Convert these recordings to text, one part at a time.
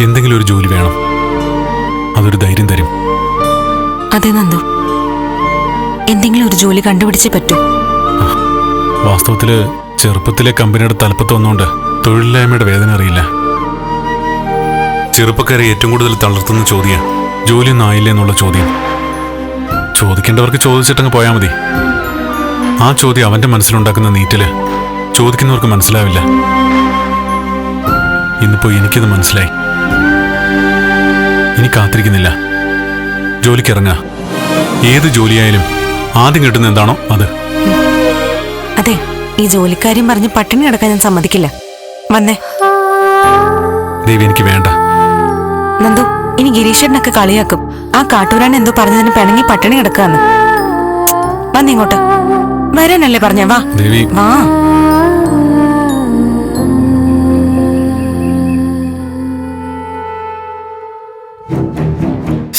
എന്തെങ്കിലും ഒരു ജോലി വേണം. അതൊരു ധൈര്യം തരും. അതെ നന്ദു. എന്തെങ്കിലും ഒരു ജോലി കണ്ടുപിടിച്ചേ പറ്റൂ. വാസ്തവത്തിൽ ചെറുപ്പത്തിലെ കമ്പനിയുടെ തലപ്പത്ത് വന്നുകൊണ്ട് തൊഴിലില്ലായ്മയുടെ വേദന അറിയില്ല. ചെറുപ്പക്കാരെ ഏറ്റവും കൂടുതൽ തളർത്തുന്ന ചോദ്യം ജോലിയൊന്നും ആയില്ല എന്നുള്ള ചോദ്യം. ചോദിക്കേണ്ടവർക്ക് ചോദിച്ചിട്ടങ്ങ് പോയാൽ മതി. ആ ചോദ്യം അവന്റെ മനസ്സിലുണ്ടാക്കുന്ന നീറ്റിൽ ചോദിക്കുന്നവർക്ക് മനസ്സിലാവില്ല. ഇന്നിപ്പോ എനിക്കത് മനസ്സിലായി. ഇനി കാത്തിരിക്കുന്നില്ല. ജോലിക്കിറങ്ങാ ഏത് ജോലിയായാലും ആദ്യം കിട്ടുന്ന എന്താണോ അത്. അതെ ഈ ജോലിക്കാര്യം പറഞ്ഞ് പട്ടിണി കിടക്കാൻ ഞാൻ സമ്മതിക്കില്ല. വന്നേ. ദേവി എനിക്ക് വേണ്ട. നന്ദു ഇനി ഗിരീഷനൊക്കെ കളിയാക്കും. ആ കാട്ടൂരാൻ എന്തോ പറഞ്ഞതിന് പിണങ്ങി പട്ടിണി കിടക്കാന്ന് വന്നിങ്ങോട്ട് വരാനല്ലേ പറഞ്ഞ വാ. ദേവി. വാ.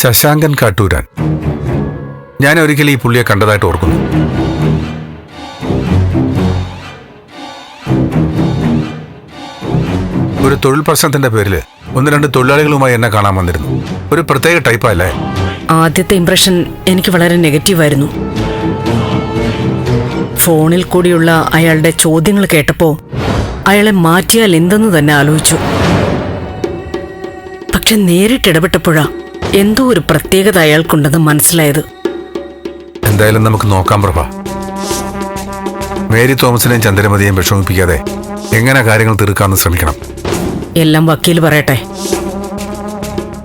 ശശാങ്കൻ കാട്ടൂരാൻ. ഞാൻ ഒരിക്കലും ഈ പുള്ളിയെ കണ്ടതായിട്ട് ഓർക്കുന്നു. ഒരു തൊഴിൽ പ്രശ്നത്തിന്റെ പേരിൽ ഒന്ന് രണ്ട് തൊഴിലാളികളുമായി എന്നെ കാണാൻ വന്നിരുന്നു. ഒരു പ്രത്യേക ടൈപ്പല്ലേ ആദ്യത്തെ ഇംപ്രഷൻ എനിക്ക് വളരെ നെഗറ്റീവ് ആയിരുന്നു. ഫോണിൽ കൂടിയുള്ള അയാളുടെ ചോദ്യങ്ങൾ കേട്ടപ്പോൾ അയാളെ മാറ്റിയാൽ എന്തെന്ന് തന്നെ ആലോചിച്ചു. പക്ഷെ നേരിട്ടിടപെട്ടപ്പോഴാ എന്തോ ഒരു പ്രത്യേകത അയാൾക്കുണ്ടെന്ന് മനസ്സിലായത്. എന്തായാലും നമുക്ക് നോക്കാം പ്രഭ. മേരി തോമസിനെയും ചന്ദ്രമതിയെയും വിഷമിപ്പിക്കാതെ എങ്ങനെ കാര്യങ്ങൾ തീർക്കാമെന്ന് ശ്രമിക്കണം. എല്ലാം വക്കീൽ പറയട്ടെ.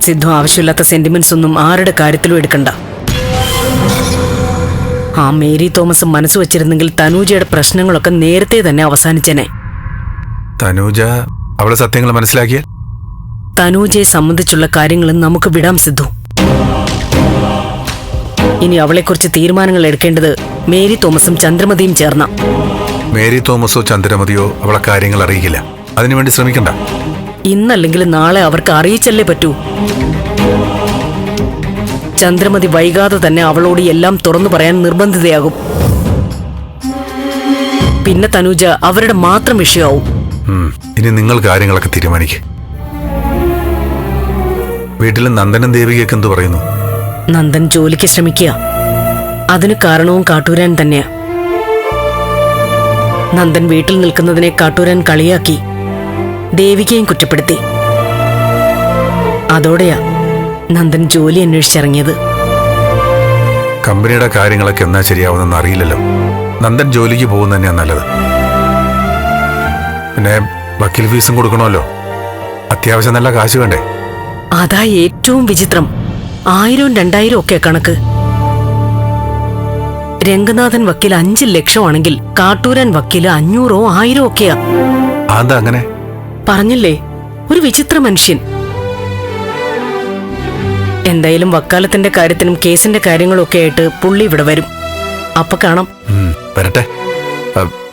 സിദ്ധു ആവശ്യമില്ലാത്ത സെന്റിമെന്റ്സ് ഒന്നും ആരുടെ കാര്യത്തിലും എടുക്കണ്ട. ആ മേരി തോമസ് മനസ്സ് വെച്ചിരുന്നെങ്കിൽ തനൂജയുടെ പ്രശ്നങ്ങളൊക്കെ നേരത്തെ തന്നെ അവസാനിച്ചേനെ. തനൂജ അവളെ സത്യങ്ങൾ മനസ്സിലാക്കിയ തനൂജയെ സംബന്ധിച്ചുള്ള കാര്യങ്ങൾ നമുക്ക് വിടാം സിദ്ധു. ഇനി അവളെക്കുറിച്ച് തീരുമാനങ്ങൾ എടുക്കേണ്ടത് മേരി തോമസും ചന്ദ്രമതിയും ചേർന്ന. മേരി തോമസോ ചന്ദ്രമതിയോ അവളെ കാര്യങ്ങൾ അറിയിക്കില്ല. അതിനുവേണ്ടി ശ്രമിക്കണ്ട. ഇന്നല്ലെങ്കിൽ നാളെ അവർക്ക് അറിയിച്ചല്ലേ പറ്റൂ. ചന്ദ്രമതി വൈകാതെ തന്നെ അവളോട് എല്ലാം തുറന്നു പറയാൻ നിർബന്ധിതയാകും. പിന്നെ തനൂജ അവരുടെ മാത്രം വിഷയമാവും. ഇനി നിങ്ങൾ കാര്യങ്ങളൊക്കെ തീരുമാനിക്കുക വീട്ടിൽ നന്ദനും ദേവികയൊക്കെ എന്തു പറയുന്നു? നന്ദൻ ജോലിക്ക് ശ്രമിക്കുക. അതിന് കാരണവും കാട്ടൂരാൻ തന്നെയാ. നന്ദൻ വീട്ടിൽ നിൽക്കുന്നതിനെ കാട്ടൂരാൻ കളിയാക്കി. ദേവികയും കുറ്റപ്പെടുത്തി. അതോടെയാ നന്ദൻ ജോലി അന്വേഷിച്ചിറങ്ങിയത്. കമ്പനിയുടെ കാര്യങ്ങളൊക്കെ എന്നാ ശരിയാവുന്നെന്ന് അറിയില്ലല്ലോ. നന്ദൻ ജോലിക്ക് പോകുന്ന തന്നെയാ നല്ലത്. പിന്നെ വക്കീൽ ഫീസും കൊടുക്കണമല്ലോ. അത്യാവശ്യം നല്ല കാശ് വേണ്ടേ? അതാ ഏറ്റവും വിചിത്രം. ആയിരവും രണ്ടായിരം ഒക്കെ കണക്ക്. രംഗനാഥൻ വക്കീൽ അഞ്ച് ലക്ഷമാണെങ്കിൽ കാട്ടൂരാൻ വക്കീൽ അഞ്ഞൂറോ ആയിരോ ഒക്കെയാ. അങ്ങനെ? പറഞ്ഞില്ലേ? ഒരു വിചിത്ര മനുഷ്യൻ. എന്തായാലും വക്കാലത്തിന്റെ കാര്യത്തിനും കേസിന്റെ കാര്യങ്ങളും ഒക്കെ ആയിട്ട് പുള്ളി ഇവിടെ വരും. അപ്പൊ കാണാം. വരട്ടെ.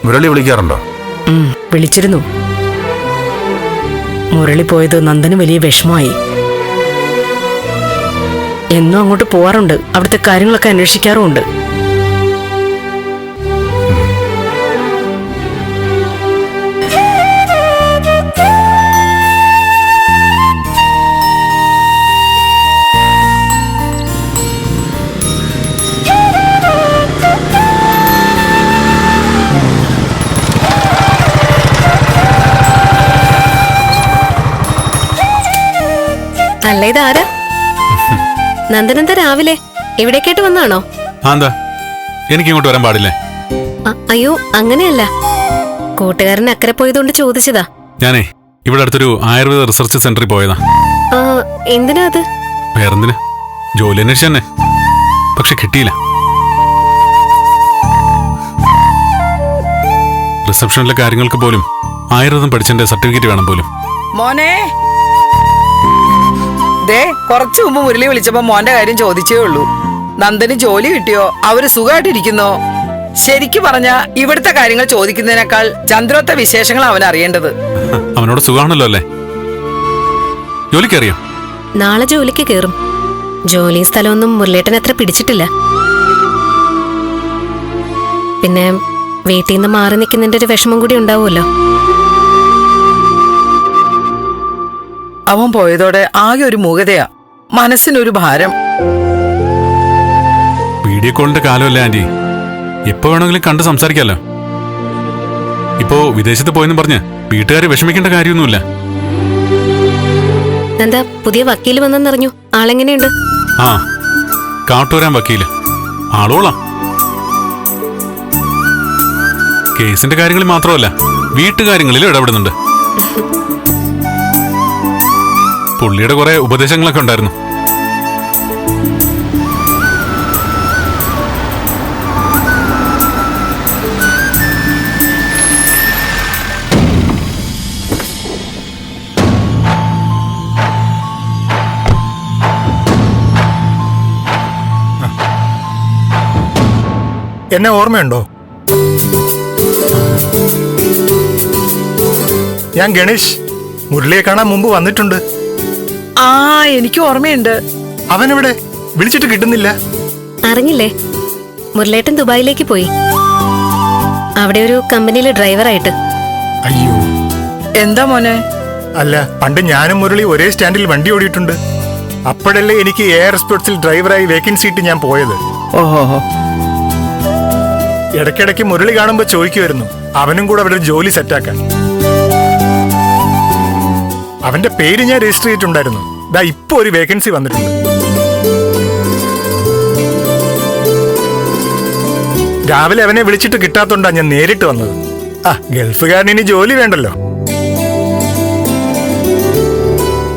മുരളി വിളിക്കാറുണ്ടോ? വിളിച്ചിരുന്നു. മുരളി പോയത് നന്ദന് വലിയ വിഷമമായി. എന്നും അങ്ങോട്ട് പോവാറുണ്ട്. അവിടുത്തെ കാര്യങ്ങളൊക്കെ അന്വേഷിക്കാറുമുണ്ട്. അല്ല ഇതാരാ? നന്ദനന്ദ രാവിലെ? ഇവിടേക്കായിട്ട് വന്നാണോ? എന്താ? എനിക്ക് ഇങ്ങോട്ട് വരാൻ പാടില്ലേ? അയ്യോ അങ്ങനെയല്ല. കൂട്ടുകാരൻ അക്കരെ പോയതുകൊണ്ട് ചോദിച്ചതാ. ഞാനേ ഇവിടെ അടുത്തൊരു ആയുർവേദ റിസർച്ച് സെന്ററിൽ പോയതാ. എന്തിനാ അത്? വേറെന്തിന്? ജോലി അന്വേഷിച്ചു തന്നെ. പക്ഷെ കിട്ടിയില്ല. റിസപ്ഷനിലെ കാര്യങ്ങൾക്ക് പോലും ആയുർവേദം പഠിച്ചതിന്റെ സർട്ടിഫിക്കറ്റ് വേണം പോലും. മോനെ ദേ കുറച്ചു മുമ്പ് മുരളി വിളിച്ചപ്പോ മോന്റെ കാര്യം ചോദിച്ചേ ഉള്ളൂ. നന്ദന് ജോലി കിട്ടിയോ? അവർ സുഖമായിട്ടിരിക്കുന്നോ ശരിക്കു പറഞ്ഞ ഇവിടുത്തെ കാര്യങ്ങൾ ചോദിക്കുന്നതിനേക്കാൾ ചന്ദ്രോത്തെ വിശേഷങ്ങൾ അവൻ അറിയേണ്ടത്. അവനോട് സുഖമാണല്ലോ അല്ലേ? ജോലിക്ക് അറിയാം നാളെ ജോലിക്ക് കേറും. ജോലി സ്ഥലമൊന്നും മുരളേട്ടൻ അത്ര പിടിച്ചിട്ടില്ല. പിന്നെ വീട്ടിൽ നിന്ന് മാറി നിൽക്കുന്നതിന്റെ ഒരു വിഷമം കൂടി ഉണ്ടാവുമല്ലോ. അവൻ പോയതോടെ ആകെ ഒരു മൂകതയാ. മനസ്സിനൊരു ഭാരം. വീഡിയോ കോളിന്റെ കാലമല്ലേ ആന്റി. എപ്പോ വേണമെങ്കിലും കണ്ട് സംസാരിക്കാലോ. ഇപ്പോ വിദേശത്ത് പോയെന്ന് പറഞ്ഞ് വീട്ടുകാർ വിഷമിക്കേണ്ട കാര്യമൊന്നുമില്ല. എന്താ പുതിയ വക്കീൽ വന്നെന്നറിഞ്ഞു? ആളെങ്ങനെയുണ്ട്? ആ കാട്ടൂരാൻ വക്കീൽ. ആളോളാം. കേസിന്റെ കാര്യങ്ങളിൽ മാത്രമല്ല വീട്ടുകാര്യങ്ങളിലും ഇടപെടുന്നുണ്ട്. പുള്ളിയുടെ കുറെ ഉപദേശങ്ങളൊക്കെ ഉണ്ടായിരുന്നു. എന്നെ ഓർമ്മയുണ്ടോ? ഞാൻ ഗണേഷ് മുരളിയെ കാണാൻ മുമ്പ് വന്നിട്ടുണ്ട്. ആ എനിക്ക് ഓർമ്മയുണ്ട്. അവനെവിടെ? വിളിച്ചിട്ട് കിട്ടുന്നില്ല. അറിഞ്ഞില്ലേ? മുരളേട്ടൻ ദുബായിലേക്ക് പോയി. അവിടെ ഒരു കമ്പനിയിലെ ഡ്രൈവറായിട്ട്. അയ്യോ. എന്താ മോനെ? അല്ല പണ്ട് ഞാനും മുരളി ഒരേ സ്റ്റാൻഡിൽ വണ്ടി ഓടിയിട്ടുണ്ട്. അപ്പോഴല്ലേ എനിക്ക് എയർ സ്പോർട്സിൽ ഡ്രൈവറായി വേക്കൻസി ഇട്ട് ഞാൻ പോയത്. ഓഹോ. ഇടയ്ക്കിടയ്ക്ക് മുരളി കാണുമ്പോൾ ചോദിക്കുമായിരുന്നു അവനും കൂടെ അവിടെ ജോലി സെറ്റാക്കാൻ അവന്റെ പേര് ഞാൻ രജിസ്റ്റർ ചെയ്തിട്ടുണ്ടായിരുന്നു. ദാ ഇപ്പൊ ഒരു വേക്കൻസി വന്നിട്ടുണ്ട്. രാവിലെ അവനെ വിളിച്ചിട്ട് കിട്ടാത്തോണ്ടാ ഞാൻ നേരിട്ട് വന്നത്. ആ ഗൾഫുകാരന് ഇനി ജോലി വേണ്ടല്ലോ.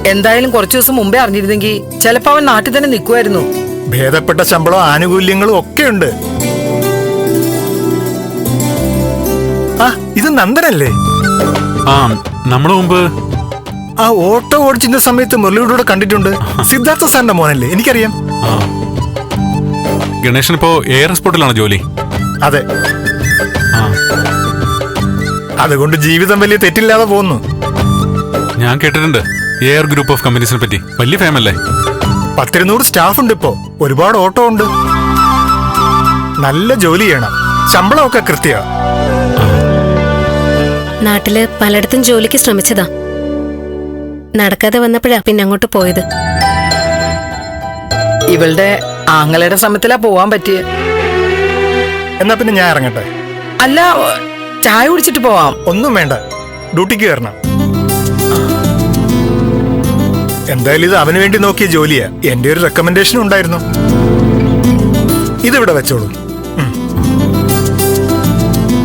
എന്തായാലും കുറച്ചു ദിവസം മുമ്പേ അറിഞ്ഞിരുന്നെങ്കിൽ ചിലപ്പോ അവൻ നാട്ടിൽ തന്നെ നിൽക്കുമായിരുന്നു. ഭേദപ്പെട്ട ശമ്പളവും ആനുകൂല്യങ്ങളും ഒക്കെ ഉണ്ട്. ആ ഇത് നന്ദനല്ലേ? ആ നമ്മുടെ മുമ്പ് ആ ഓട്ടോ ഓടിച്ചിരുന്ന സമയത്ത് മുരളിയുടെ കൂടെ കണ്ടിട്ടുണ്ട്. സിദ്ധാർത്ഥ സാറിന്റെ മോനല്ലേ? എനിക്കറിയാം. ഗണേശൻ ഇപ്പോ എയർ എക്സ്പോർട്ടിലാണ് ജോലി? അതെ. ആ. അതുകൊണ്ട് ജീവിതം വലിയ തെറ്റില്ലാതെ പോകുന്നു. ഞാൻ കേട്ടിട്ടുണ്ട്. എയർ ഗ്രൂപ്പ് ഓഫ് കമ്പനീസിനെ പറ്റി. വലിയ ഫേമല്ലേ പത്തിരുന്നൂറ് സ്റ്റാഫ് ഉണ്ട് ഇപ്പോ. ഒരുപാട് ഓട്ടോ ഉണ്ട്. നല്ല ജോലി ചെയ്യണം. ശമ്പളമൊക്കെ കൃത്യ നാട്ടിൽ പലയിടത്തും ജോലിക്ക് ശ്രമിച്ചതാ. നടക്കാതെ വന്നപ്പോഴാ പിന്നെ അങ്ങോട്ട് പോയത്. ഇവളുടെ ആങ്ങളയുടെ സമയത്തിലാ പോവാൻ പറ്റിയ. എന്നാ പിന്നെ ഞാൻ ഇറങ്ങട്ടെ? അല്ല ചായ കുടിച്ചിട്ട് പോവാം. ഒന്നും വേണ്ട. ഡ്യൂട്ടിക്ക് കയറണം. എന്തായാലും ഇത് അവന് വേണ്ടി നോക്കിയ ജോലിയാ. എന്റെ ഒരു റെക്കമെൻഡേഷൻ ഉണ്ടായിരുന്നു. ഇതിവിടെ വെച്ചോളൂ. ഉം.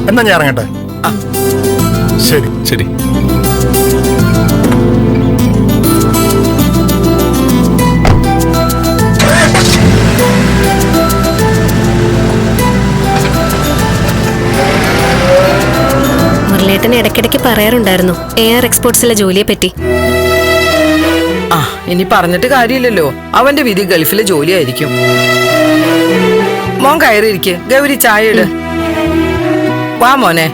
എന്നാ ഞാൻ ഇറങ്ങട്ടെ? ശരി. ശരി. മുരളേട്ടൻ ഇടയ്ക്കിടയ്ക്ക് പറയാറുണ്ടായിരുന്നു. എയർ എക്സ്പോർട്സിലെ ജോലിയെ പറ്റി ആ ഇനി പറഞ്ഞിട്ട് കാര്യമില്ലല്ലോ. അവന്റെ വിധി ഗൾഫിലെ ജോലിയായിരിക്കും. മോൻ കയറിയിരിക്കെ. ഗൗരി ചായ ഇട്. വാ മോനെ.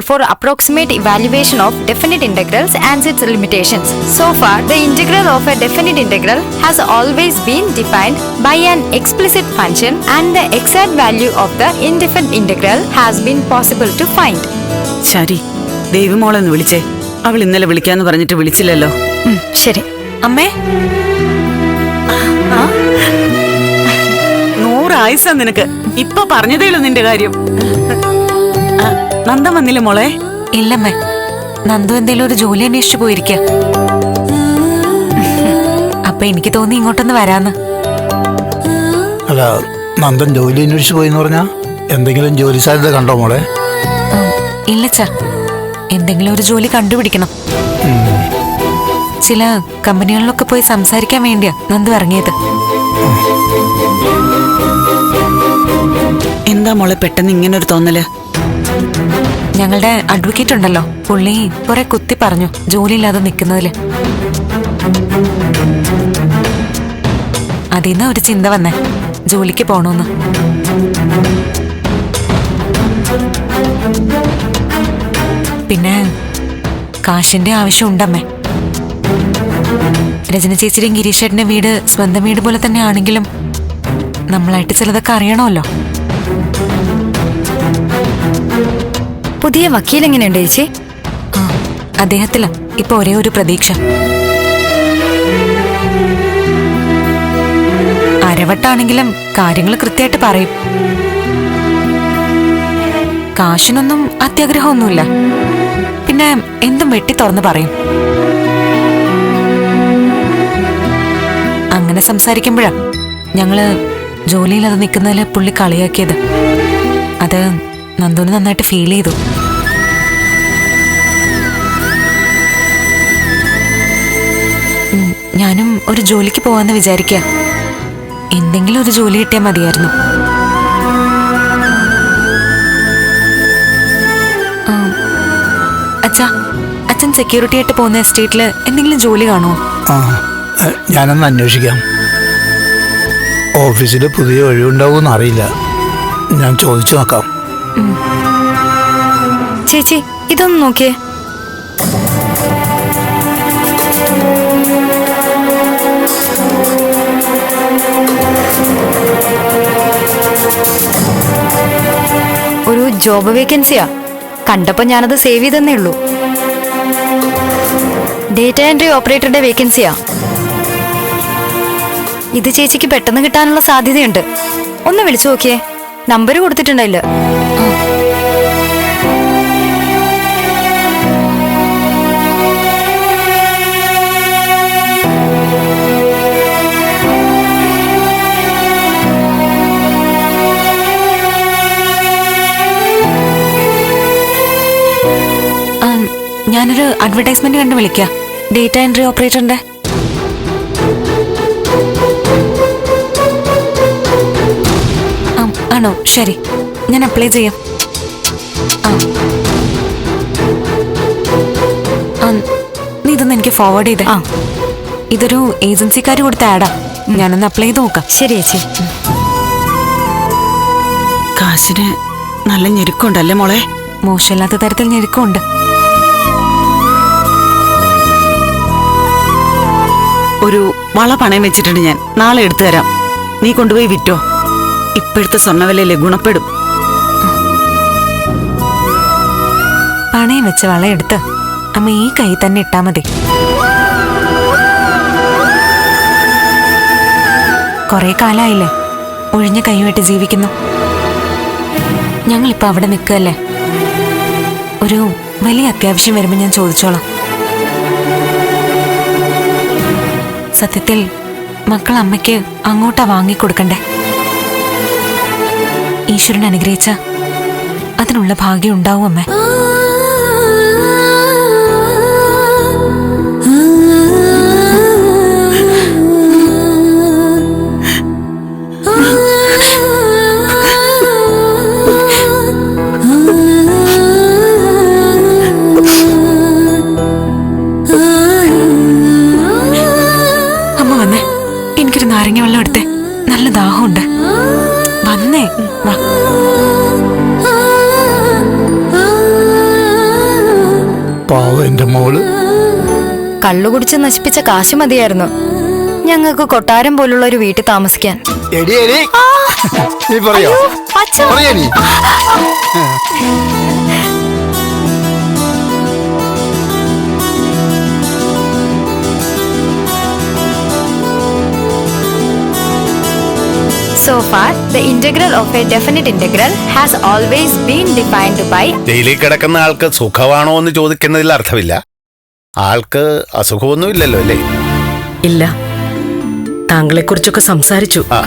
Simpson's for approximate evaluation of definite integrals and its limitations. So far, the integral of a definite integral has always been defined by an explicit function and the exact value of the indefinite integral has been possible to find. ശരി ദേവിമോളെന്ന് വിളിച്ചേ അവൾ ഇന്നലെ വിളിക്കാന്ന് പറഞ്ഞിട്ട് വിളിച്ചില്ലല്ലോ ഉം, ശരി അമ്മേ നൂറായുസ നിനക്ക് ഇപ്പൊ പറഞ്ഞതേ ഉള്ളൂ നിന്റെ കാര്യം നന്ദൻ വന്നില്ല മോളെ? ഇല്ലമ്മേ. നന്ദു എന്തേലും ഒരു ജോലി അന്വേഷിച്ചു പോയിരിക്ക. അപ്പൊ എനിക്ക് തോന്നി ഇങ്ങോട്ടൊന്ന് വരാന്ന്. അല്ല നന്ദൻ ജോലി അന്വേഷിച്ചു പോയി എന്ന് പറഞ്ഞാ? എന്തെങ്കിലും ജോലി സാധ്യത കണ്ടോ മോളെ? ഇല്ലച്ചാ ഇല്ല എന്തെങ്കിലും ഒരു ജോലി കണ്ടുപിടിക്കണം. ചില കമ്പനികളിലൊക്കെ പോയി സംസാരിക്കാൻ വേണ്ടിയാ നന്ദു ഇറങ്ങിയത്. എന്താ മോളെ പെട്ടെന്ന് ഇങ്ങനൊരു ഒരു തോന്നൽ? ഞങ്ങളുടെ അഡ്വക്കേറ്റ് ഉണ്ടല്ലോ. പുള്ളി കുറെ കുത്തി പറഞ്ഞു. ജോലിയില്ലാതെ നിൽക്കുന്നതിൽ അതിന്ന് ഒരു ചിന്ത വന്നേ. ജോലിക്ക് പോണോന്ന്. പിന്നെ കാശിന്റെ ആവശ്യം ഉണ്ടമ്മേ രചന ചേച്ചിയുടെയും ഗിരീഷേട്ടന്റെ വീട് സ്വന്തം വീട് പോലെ തന്നെ ആണെങ്കിലും നമ്മളായിട്ട് ചിലതൊക്കെ അറിയണമല്ലോ. പുതിയ വക്കീൽ എങ്ങനെയുണ്ട് ചേച്ചി? അദ്ദേഹത്തില ഇപ്പൊ ഒരേ ഒരു പ്രതീക്ഷ. അരവട്ടാണെങ്കിലും കാര്യങ്ങൾ കൃത്യമായിട്ട് പറയും. കാശിനൊന്നും അത്യാഗ്രഹമൊന്നുമില്ല. പിന്നെ എന്തും വെട്ടി തുറന്ന് പറയും. അങ്ങനെ സംസാരിക്കുമ്പോഴാ ഞങ്ങൾ ജോലിയിൽ അത് നിൽക്കുന്നതിൽ പുള്ളി കളിയാക്കിയത്. അത് നന്ദുവിന് നന്നായിട്ട് ഫീൽ ചെയ്തു. ഞാനും ഒരു ജോലിക്ക് പോവാന്ന് വിചാരിക്ക. എന്തെങ്കിലും ഒരു ജോലി കിട്ടിയാൽ മതിയായിരുന്നു. അച്ഛാ അച്ഛൻ സെക്യൂരിറ്റി ആയിട്ട് പോകുന്ന എസ്റ്റേറ്റിൽ എന്തെങ്കിലും ജോലി കാണുമോ ഞാനൊന്ന് അന്വേഷിക്കാം. ഓഫീസിൽ പുതിയ ഒഴിവുണ്ടാവുമെന്ന് അറിയില്ല. ഞാൻ ചോദിച്ചു നോക്കാം. ചേച്ചി ഇതൊന്ന് നോക്കിയേ. ഒരു ജോബ് വേക്കൻസിയാ കണ്ടപ്പോ ഞാനത് സേവ് ചെയ്തെന്നേ ഉള്ളൂ. ഡേറ്റ എൻട്രി ഓപ്പറേറ്ററുടെ വേക്കൻസിയാ ഇത് ചേച്ചിക്ക് പെട്ടെന്ന് കിട്ടാനുള്ള സാധ്യതയുണ്ട്. ഒന്ന് വിളിച്ചു നോക്കിയേ. നമ്പർ കൊടുത്തിട്ടുണ്ടല്ലോ ഞാനൊരു അഡ്വർടൈസ്മെന്റ് കണ്ട് വിളിക്ക. ഡേറ്റ എൻട്രി ഓപ്പറേറ്ററിന്റെ ആണോ? ശരി. ഞാൻ അപ്ലൈ ചെയ്യാം. നീ ഇതൊന്ന് എനിക്ക് ഫോർവേഡ് ചെയ്തേ. ആ. ഇതൊരു ഏജൻസിക്കാർ കൊടുത്ത ആഡാ ഞാനൊന്ന് അപ്ലൈ ചെയ്ത് നോക്കാം. ശരി ചേച്ചി. കാശിന് നല്ല ഞെരുക്കുണ്ടല്ലേ മോളെ? മോശമില്ലാത്ത തരത്തിൽ ഞെരുക്കമുണ്ട്. ഒരു വള പണയം വെച്ചിട്ടുണ്ട് ഞാൻ. നാളെ എടുത്തു തരാം. നീ കൊണ്ടുപോയി വിറ്റോ? ഇപ്പോഴത്തെ സ്വർണവിലയിലെ ഗുണപ്പെടും. പണയം വെച്ച വള വളയെടുത്ത് അമ്മ ഈ കൈ തന്നെ ഇട്ടാ മതി. കുറെ കാലായില്ലേ ഒഴിഞ്ഞ കൈയുമായിട്ട് ജീവിക്കുന്നു. ഞങ്ങളിപ്പോ അവിടെ നിൽക്കല്ലേ ഒരു വലിയ അത്യാവശ്യം വരുമ്പോൾ ഞാൻ ചോദിച്ചോളാം. സത്യത്തിൽ മക്കൾ അമ്മയ്ക്ക് അങ്ങോട്ടാ വാങ്ങിക്കൊടുക്കണ്ടേ? ഈശ്വരൻ അനുഗ്രഹിച്ച അതിനുള്ള ഭാഗ്യം ഉണ്ടാവും അമ്മേ. വന്നേ. വാ. പാവം മോൾ. കള്ളു കുടിച്ച് നശിപ്പിച്ച കാശ് മതിയായിരുന്നു. ഞങ്ങൾക്ക് കൊട്ടാരം പോലുള്ള ഒരു വീട്ടിൽ താമസിക്കാൻ. എടി എടി. നീ പറയോ? പറയാ നീ? So far, the integral of a definite integral has always been defined by ജയിലിൽ കിടക്കുന്ന ആൾക്ക് സുഖമാണോ എന്ന് ചോദിക്കുന്നതിൽ അർത്ഥമില്ല. ആൾക്ക് അസുഖമൊന്നും ഇല്ലല്ലോ അല്ലേ? ഇല്ല. താങ്കളെ കുറിച്ചൊക്കെ സംസാരിച്ചു. ആ.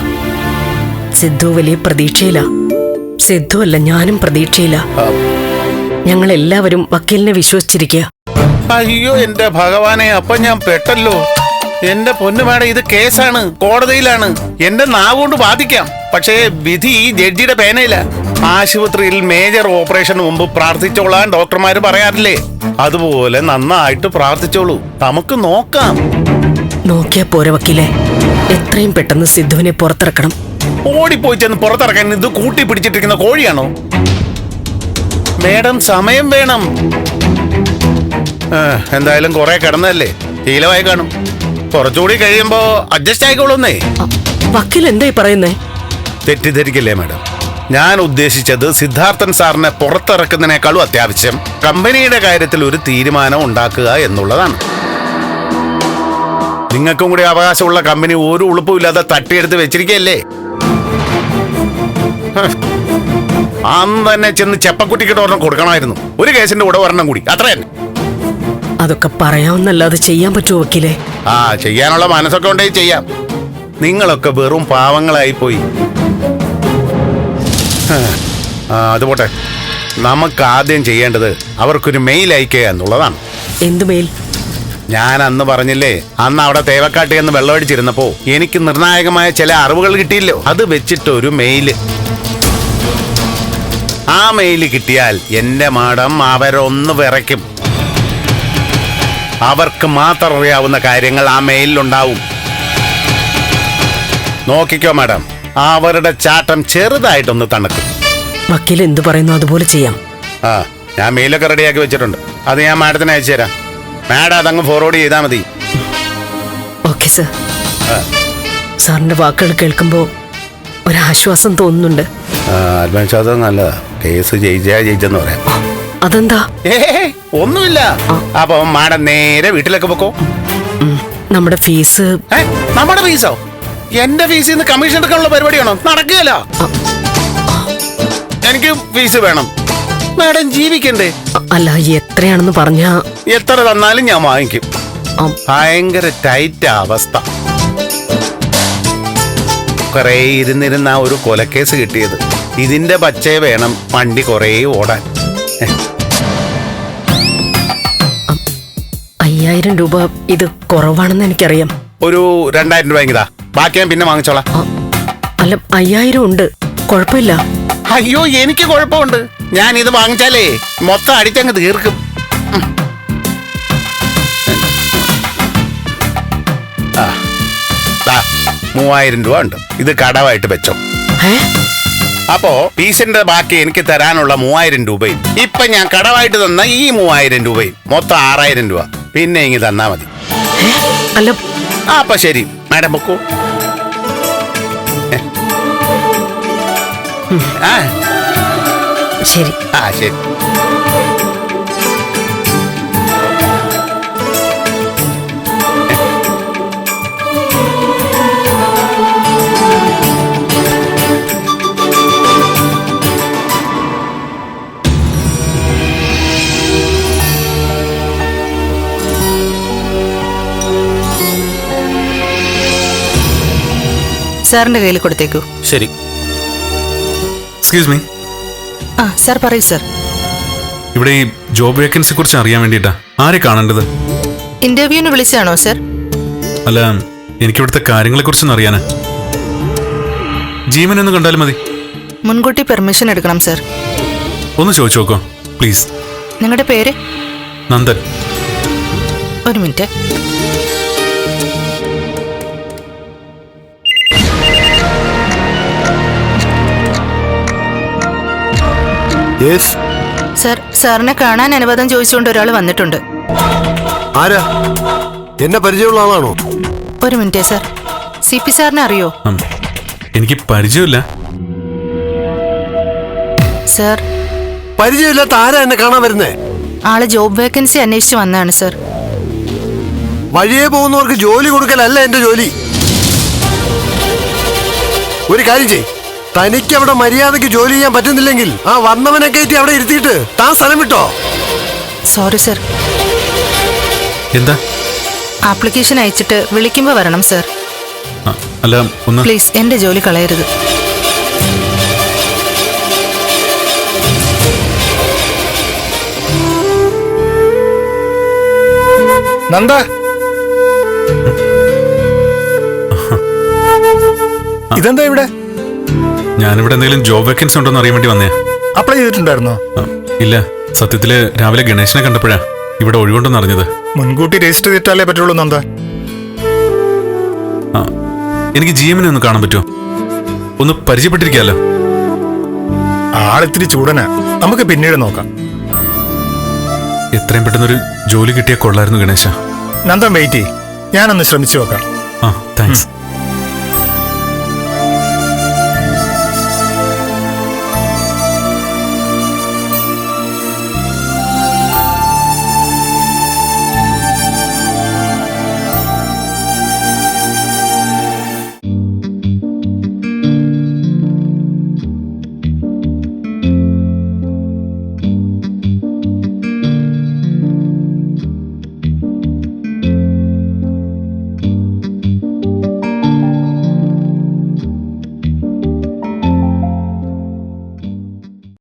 സിദ്ധു വലിയ പ്രതീക്ഷയില്ല സിദ്ധു അല്ല ഞാനും പ്രതീക്ഷയില്ല ആ. ഞങ്ങൾ എല്ലാവരും വക്കീലിനെ വിശ്വസിച്ചിരിക്കുക അയ്യോ എന്റെ ഭഗവാനെ അപ്പൊ ഞാൻ പെട്ടല്ലോ. എന്റെ പൊന്നു മാഡം ഇത് കേസാണ് കോടതിയിലാണ്. എന്റെ നാവ് കൊണ്ട് ബാധിക്കാം. പക്ഷേ വിധി ജഡ്ജിയുടെ പേനയില്ല ആശുപത്രിയിൽ മേജർ ഓപ്പറേഷൻ മുമ്പ് പ്രാർത്ഥിച്ചോളാൻ ഡോക്ടർമാര് പറയാറില്ലേ? അതുപോലെ നന്നായിട്ട് പ്രാർത്ഥിച്ചോളൂ. നമുക്ക് നോക്കാം. നോക്കിയാ പോരെ വക്കീലെ. എത്രയും പെട്ടെന്ന് സിദ്ധുവിനെ പുറത്തിറക്കണം. ഓടിപ്പോയി ചെന്ന് പുറത്തിറക്കാൻ ഇത് കൂട്ടി പിടിച്ചിട്ടിരിക്കുന്ന കോഴിയാണോ? മേഡം സമയം വേണം. എന്തായാലും കുറെ കിടന്നല്ലേ ശീലമായി കാണും. കുറച്ചുകൂടി കഴിയുമ്പോ അഡ്ജസ്റ്റ് ആയിക്കോളുന്നേ. വക്കീൽ എന്തായി പറയുന്നേ? തെറ്റിദ്ധരിക്കില്ലേ മാഡം? ഞാൻ ഉദ്ദേശിച്ചത് സിദ്ധാർത്ഥൻ സാറിനെ പുറത്തിറക്കുന്നതിനേക്കാളും അത്യാവശ്യം കമ്പനിയുടെ കാര്യത്തിൽ ഒരു തീരുമാനം ഉണ്ടാക്കുക എന്നുള്ളതാണ്. നിങ്ങൾക്കും കൂടി അവകാശമുള്ള കമ്പനി ഒരു ഉളുപ്പുമില്ലാതെ തട്ടിയെടുത്ത് വെച്ചിരിക്കല്ലേ. അന്ന് തന്നെ ചെന്ന് ചെപ്പക്കുട്ടിക്കിട്ട് ഒരെണ്ണം കൊടുക്കണമായിരുന്നു. ഒരു കേസിന്റെ കൂടെ ഒരെണ്ണം കൂടി അത്ര തന്നെ അതൊക്കെ പറയാവുന്നല്ലാതെ ചെയ്യാൻ പറ്റുമോ വക്കീലെ? ആ ചെയ്യാനുള്ള മനസ്സൊക്കെ ഉണ്ടെങ്കിൽ ചെയ്യാം. നിങ്ങളൊക്കെ വെറും പാവങ്ങളായി പോയി അതുപോട്ടെ ആ, അത് പോട്ടെ. നമുക്ക് ആദ്യം ചെയ്യേണ്ടത് അവർക്കൊരു മെയിൽ അയക്കുക എന്നുള്ളതാണ്. എന്ത് മെയിൽ? ഞാൻ അന്ന് പറഞ്ഞില്ലേ അന്ന് അവിടെ തേവക്കാട്ടി എന്ന് വെള്ളമടിച്ചിരുന്നപ്പോ എനിക്ക് നിർണായകമായ ചില അറിവുകൾ കിട്ടിയില്ലോ. അത് വെച്ചിട്ട് ഒരു മെയിൽ ആ മെയിൽ കിട്ടിയാൽ എന്റെ മാഡം അവരൊന്ന് വിറയ്ക്കും. അവർക്ക് മാത്രം അറിയാവുന്ന കാര്യങ്ങൾ ആ മെയിലുണ്ടാവും നോക്കിക്കോ മാഡം അവരുടെ ചാട്ടം ചെറുതായിട്ടൊന്ന് തണുക്കും. വക്കീൽ എന്തു പറയുന്നു അതുപോലെ ചെയ്യാം. ആ ഞാൻ മെയിലൊക്കെ റെഡിയാക്കി വെച്ചിട്ടുണ്ട്. അത് ഞാൻ മാഡത്തിന് അയച്ചു തരാം. മാഡം അതങ്ങ് ഫോർവേഡ് ചെയ്താൽ മതി. Okay sir. സാറിന്റെ വാക്കുകൾ കേൾക്കുമ്പോൾ ഒരാശ്വാസം തോന്നുന്നുണ്ട്. അഡ്വാൻസ് അത് നല്ലതാ. കേസ് ജയിച്ചാ ജയിച്ചെന്ന് പറയാം. അതെന്താ? ഏ ഒന്നുമില്ല. അപ്പൊ മാഡം നേരെ വീട്ടിലേക്ക് പൊക്കോ? നമ്മുടെ ഫീസ്. നമ്മുടെ ഫീസോ? എന്റെ ഫീസിൽ നിന്ന് കമ്മീഷൻ എടുക്കാനുള്ള പരിപാടിയാണോ? നടക്കുകയല്ല. എനിക്ക് ഫീസ് വേണം. മാഡം ജീവിക്കണ്ടേ? അല്ല എത്രയാണെന്ന് പറഞ്ഞാ? എത്ര തന്നാലും ഞാൻ വാങ്ങിക്കും. ഭയങ്കര ടൈറ്റ് അവസ്ഥ. കൊറേ ഇരുന്നിരുന്ന ഒരു കൊലക്കേസ് കിട്ടിയത്. ഇതിന്റെ പച്ചേ വേണം വണ്ടി കുറേ ഓടാൻ. അയ്യായിരം രൂപ ഇത് കുറവാണെന്ന് എനിക്കറിയാം. ഒരു രണ്ടായിരം രൂപ എങ്കിലാ ബാക്കി ഞാൻ പിന്നെ വാങ്ങിച്ചോളാം. അല്ല അയ്യായിരം ഉണ്ട്. കുഴപ്പമില്ല. അയ്യോ എനിക്ക് കുഴപ്പമുണ്ട്. ഞാൻ ഇത് വാങ്ങിച്ചാലേ മൊത്തം അടിച്ചങ്ങ് തീർക്കും. മൂവായിരം രൂപ ഉണ്ട്. ഇത് കടവായിട്ട് വെച്ചോ. അപ്പോ ഫീസിന്റെ ബാക്കി എനിക്ക് തരാനുള്ള മൂവായിരം രൂപയും ഇപ്പൊ ഞാൻ കടവായിട്ട് തന്ന ഈ മൂവായിരം രൂപയും മൊത്തം ആറായിരം രൂപ. പിന്നെ ഇങ്ങ് തന്നാ മതി. അല്ല. ആ അപ്പൊ ശരി. മാഡം പൊക്കോ. ആ. ശരി. ആ ശരി. സാറിന്റെ കയ്യിൽ കൊടുത്തേക്കൂ. ശരി. എക്സ്ക്യൂസ് മീ ആ സാർ പറയൂ സാർ. ഇവിടെ ഈ ജോബ് വേക്കൻസിയെ കുറിച്ച് അറിയാൻ വേണ്ടിയിട്ടാ. ആരെ കാണേണ്ടത്? ഇന്റർവ്യൂവിന് വിളിച്ചാണോ സാർ? അല്ല എനിക്കിവിടുത്തെ കാര്യങ്ങളെ കുറിച്ചൊന്നും അറിയാനാ. ജീവൻ ഒന്ന് കണ്ടാലും മതി. മുൻകൂട്ടി പെർമിഷൻ എടുക്കണം സാർ. ഒന്ന് ചോദിച്ചു നോക്കോ പ്ലീസ്. നിങ്ങളുടെ പേര്? നന്ദൻ. ഒരു മിനിറ്റ്. സാർ സാറിനെ കാണാൻ അനുവാദം ചോദിച്ചുകൊണ്ട് ഒരാൾ വന്നിട്ടുണ്ട്. ആരാ? എന്നെ പരിചയമുള്ള ആളാണോ? ഒരു മിനിറ്റ് സർ. സി പി സാറിനെ അറിയോ? എനിക്ക് പരിചയമില്ല. സർ. പരിചയമില്ലാത്ത ആരാ എന്നെ കാണാൻ വരുന്നേ? ആൾ ജോബ് വേക്കൻസി അന്വേഷിച്ച് വന്നാണ് സർ. വഴിയെ പോകുന്നവർക്ക് ജോലി കൊടുക്കലല്ല എന്റെ ജോലി. ഒരു കാര്യം ചെയ് തനിക്ക് അവിടെ മര്യാദയ്ക്ക് ജോലി ചെയ്യാൻ പറ്റുന്നില്ലെങ്കിൽ ആ വന്നവനെ കയറ്റി അവിടെ ഇരുത്തിയിട്ട് താൻ സ്ഥലം വിട്ടോ? Sorry sir. എന്താ? ആപ്ലിക്കേഷൻ അയച്ചിട്ട് വിളിക്കുമ്പോ വരണം സർ. അല്ല ഒന്ന് പ്ലീസ് എന്റെ ജോലി കളയരുത്. നന്ദ. ഇതെന്താ ഇവിടെ? ഞാനിവിടെ എന്തെങ്കിലും ജോബ് വേക്കൻസി ഉണ്ടോ എന്ന് അറിയാൻ വേണ്ടി വന്നേ അപ്ലൈ ചെയ്തിട്ടുണ്ടായിരുന്നോ? ഇല്ല. സത്യത്തിൽ രാവിലെ ഗണേശനെ കണ്ടപ്പോഴാ ഇവിടെ ഒഴിവുണ്ടെന്ന് അറിഞ്ഞത്. മുൻകൂട്ടി രജിസ്റ്റർ ചെയ്തിട്ടാലേ പറ്റുള്ളൂ നന്ദ. ആ എനിക്ക് ജി എമ്മിനെ ഒന്ന് കാണാൻ പറ്റുമോ? ഒന്ന് പരിചയപ്പെട്ടിരിക്കാലോ. ആളിത്തിരി ചൂടനാ. നമുക്ക് പിന്നീട് നോക്കാം. എത്രയും പെട്ടെന്നൊരു ജോലി കിട്ടിയ കൊള്ളായിരുന്നു ഗണേശ. നന്ദൻ വെയിറ്റ് ചെയ്യ്. ഞാനൊന്ന് ശ്രമിച്ചു നോക്കാം. ആ താങ്ക്സ്